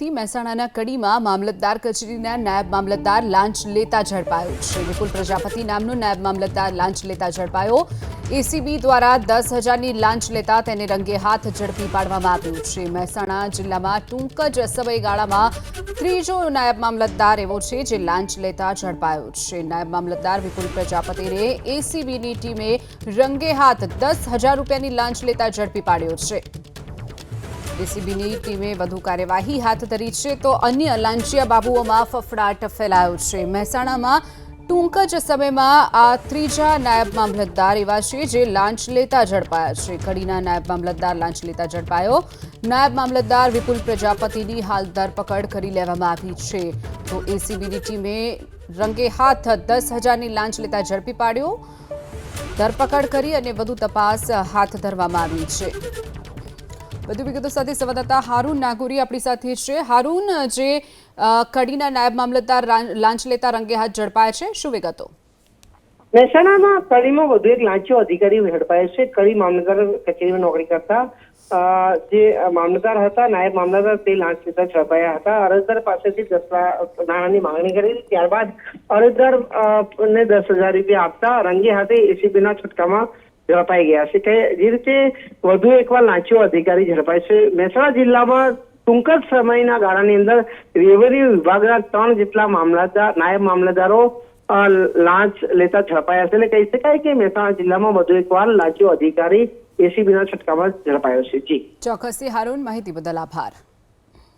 થી મહેસાણાના કડીમાં મામલતદાર કચેરીના નાયબ મામલતદાર લાંચ લેતા ઝડપાયો છે. વિપુલ પ્રજાપતિ નામનો નાયબ મામલતદાર લાંચ લેતા ઝડપાયો. એસીબી દ્વારા દસ હજારની લાંચ લેતા તેને રંગે હાથ ઝડપી પાડવામાં આવ્યું છે. મહેસાણા જિલ્લામાં ટૂંક જ સમયગાળામાં ત્રીજો નાયબ મામલતદાર એવો છે જે લાંચ લેતા ઝડપાયો છે. નાયબ મામલતદાર વિપુલ પ્રજાપતિને એસીબીની ટીમે રંગે હાથ દસ હજાર રૂપિયાની લાંચ લેતા ઝડપી પાડ્યો છે. એસીબીની ટીમે વધુ કાર્યવાહી હાથ ધરી છે તો અન્ય લાંચિયા બાબુઓમાં ફફડાટ ફેલાયો છે. મહેસાણામાં ટૂંક જ સમયમાં આ ત્રીજા નાયબ મામલતદાર એવા છે જે લાંચ લેતા ઝડપાયા છે. કડીના નાયબ મામલતદાર લાંચ લેતા ઝડપાયો. નાયબ મામલતદાર વિપુલ પ્રજાપતિની હાલ ધરપકડ કરી લેવામાં આવી છે. તો એસીબીની ટીમે રંગે હાથ દસ હજારની લાંચ લેતા ઝડપી પાડ્યો. ધરપકડ કરી અને વધુ તપાસ હાથ ધરવામાં આવી છે. વધુ વિગતો સાથે સંવાદદાતા હારૂન નાગોરી આપણી સાથે છે. હારૂન, જે કડીના નાયબ મામલતદાર રા- લાંચ લેતા રંગે હાથ ઝડપાયા છે. શું વિગતો? મહેસાણામાં કડીમાં વધુ એક લાંચો અધિકારી ઝડપાયો છે. કડી મામલતદાર કચેરીમાં નોકરી કરતા જે મામલતદાર હતા, નાયબ મામલતદાર તે લાંચ લેતા ઝડપાયા હતા. અરજદાર પાસેથી દસ લાખ નાણાંની માંગણી કરી ત્યારબાદ અરજદાર ને દસ હજાર રૂપિયા આપતા રંગે હાથે એસીબીના છટકામાં ઝડપાઈ ગયા છે. કે જે રીતે વધુ એકવાર લાંચો અધિકારી ઝડપાય છે. મહેસાણા જિલ્લામાં ટૂંક જ સમયના ગાળાની અંદર રેવન્યુ વિભાગના ત્રણ જેટલા મામલતદાર, નાયબ મામલતદારો લાંચ લેતા ઝડપાયા છે. એટલે કહી શકાય કે મહેસાણા જિલ્લામાં વધુ એકવાર લાંચો અધિકારી એસીબીના છટકામાં ઝડપાયો છે. જી. ચોક્કસથી હારૂન, માહિતી બદલ આભાર.